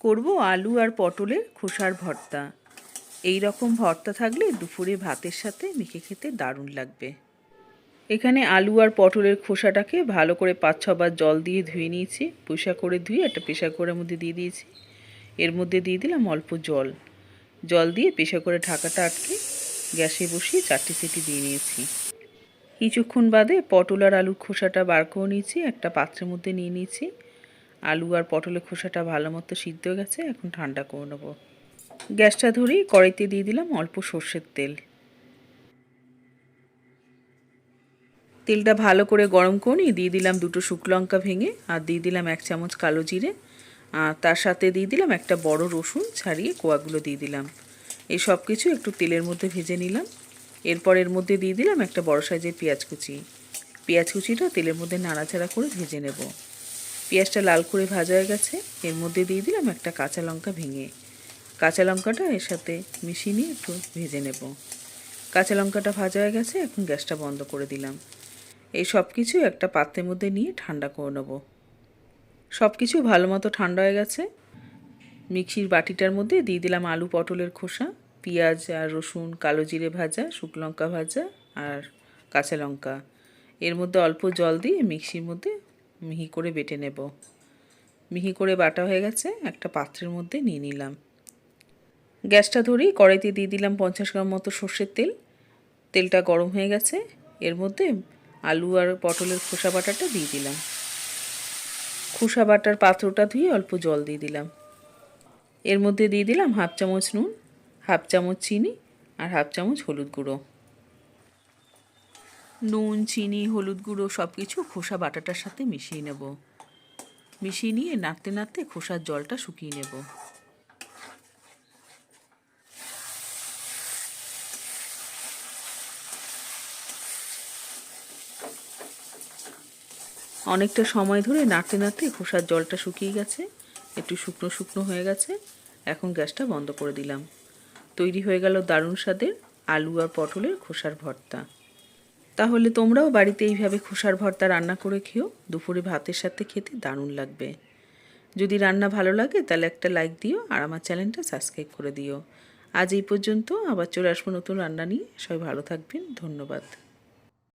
করব আলু আর পটলের খোসার ভর্তা। এই রকম ভর্তা থাকলে দুপুরে ভাতের সাথে মেখে খেতে দারুণ লাগবে। এখানে আলু আর পটলের খোসাটাকে ভালো করে পাঁচ ছবার জল দিয়ে ধুয়ে নিয়েছি। পয়সা করে ধুয়ে একটা প্রেশার কুকারের মধ্যে দিয়ে দিয়েছি। এর মধ্যে দিয়ে দিলাম অল্প জল। জল দিয়ে প্রেশার করে ঢাকাটা আটকে গ্যাসে বসিয়ে চারটে সিটি দিয়ে নিয়েছি। কিছুক্ষণ বাদে পটল আর আলুর খোসাটা বার করে নিয়েছি, একটা পাত্রের মধ্যে নিয়ে নিয়েছি। আলু আর পটলের খোসাটা ভালো মতো সিদ্ধ হয়ে গেছে, এখন ঠান্ডা করে নেব। গ্যাসটা ধরেই কড়াইতে দিয়ে দিলাম অল্প সর্ষের তেল। তেলটা ভালো করে গরম করে দিয়ে দিলাম দুটো শুকনো লঙ্কা ভেঙে, আর দিয়ে দিলাম এক চামচ কালো জিরে, আর তার সাথে দিয়ে দিলাম একটা বড় রসুন ছাড়িয়ে কোয়াগুলো দিয়ে দিলাম। এই সব কিছু একটু তেলের মধ্যে ভেজে নিলাম। এরপর এর মধ্যে দিয়ে দিলাম একটা বড় সাইজের পেঁয়াজ কুচি। পেঁয়াজ কুচিটা তেলের মধ্যে নাড়াচাড়া করে ভেজে নেব। পেঁয়াজটা লাল করে ভাজা হয়ে গেছে, এর মধ্যে দিয়ে দিলাম একটা কাঁচা লঙ্কা ভেঙে। কাঁচা লঙ্কাটা এর সাথে মিশিয়ে নিয়ে একটু ভেজে নেব। কাঁচা লঙ্কাটা ভাজা হয়ে গেছে, এখন গ্যাসটা বন্ধ করে দিলাম। এই সব কিছু একটা পাত্রের মধ্যে নিয়ে ঠান্ডা করে নেব। সব কিছু ভালো মতো ঠান্ডা হয়ে গেছে। মিক্সির বাটিটার মধ্যে দিয়ে দিলাম আলু পটলের খোসা, পেঁয়াজ আর রসুন, কালো জিরে ভাজা, শুকনো লঙ্কা ভাজা আর কাঁচা লঙ্কা। এর মধ্যে অল্প জল দিয়ে মিক্সির মধ্যে মিহি করে বেটে নেব। মিহি করে বাটা হয়ে গেছে, একটা পাত্রের মধ্যে নিয়ে নিলাম। গ্যাসটা ধরি কড়াইতে দিয়ে দিলাম পঞ্চাশ গ্রাম মতো সর্ষের তেল। তেলটা গরম হয়ে গেছে, এর মধ্যে আলু আর পটলের খোসা বাটাটা দিয়ে দিলাম। খোসা বাটার পাত্রটা ধুয়ে অল্প জল দিয়ে দিলাম। এর মধ্যে দিয়ে দিলাম হাফ চামচ নুন, হাফ চামচ চিনি আর হাফ চামচ হলুদ গুঁড়ো। নুন, চিনি, হলুদ গুঁড়ো সব কিছু খোসা বাটাটার সাথে মিশিয়ে নেব। মিশিয়ে নিয়ে নাড়তে নাড়তে খোসার জলটা শুকিয়ে নেব। অনেকটা সময় ধরে নাড়তে নাড়তে খোসার জলটা শুকিয়ে গেছে, একটু শুকনো শুকনো হয়ে গেছে, এখন গ্যাসটা বন্ধ করে দিলাম। তৈরি হয়ে গেল দারুণ স্বাদের আলু আর পটলের খোসার ভর্তা। তাহলে তোমরাও বাড়িতে এইভাবে খোসার ভর্তা রান্না করে খেও। দুপুরে ভাতের সাথে খেতে দারুণ লাগবে। যদি রান্না ভালো লাগে তাহলে একটা লাইক দিও আর আমার চ্যানেলটা সাবস্ক্রাইব করে দিও। আজ এই পর্যন্ত আবার চলে আসব নতুন রান্না নিয়ে। সবাই ভালো থাকবেন। ধন্যবাদ।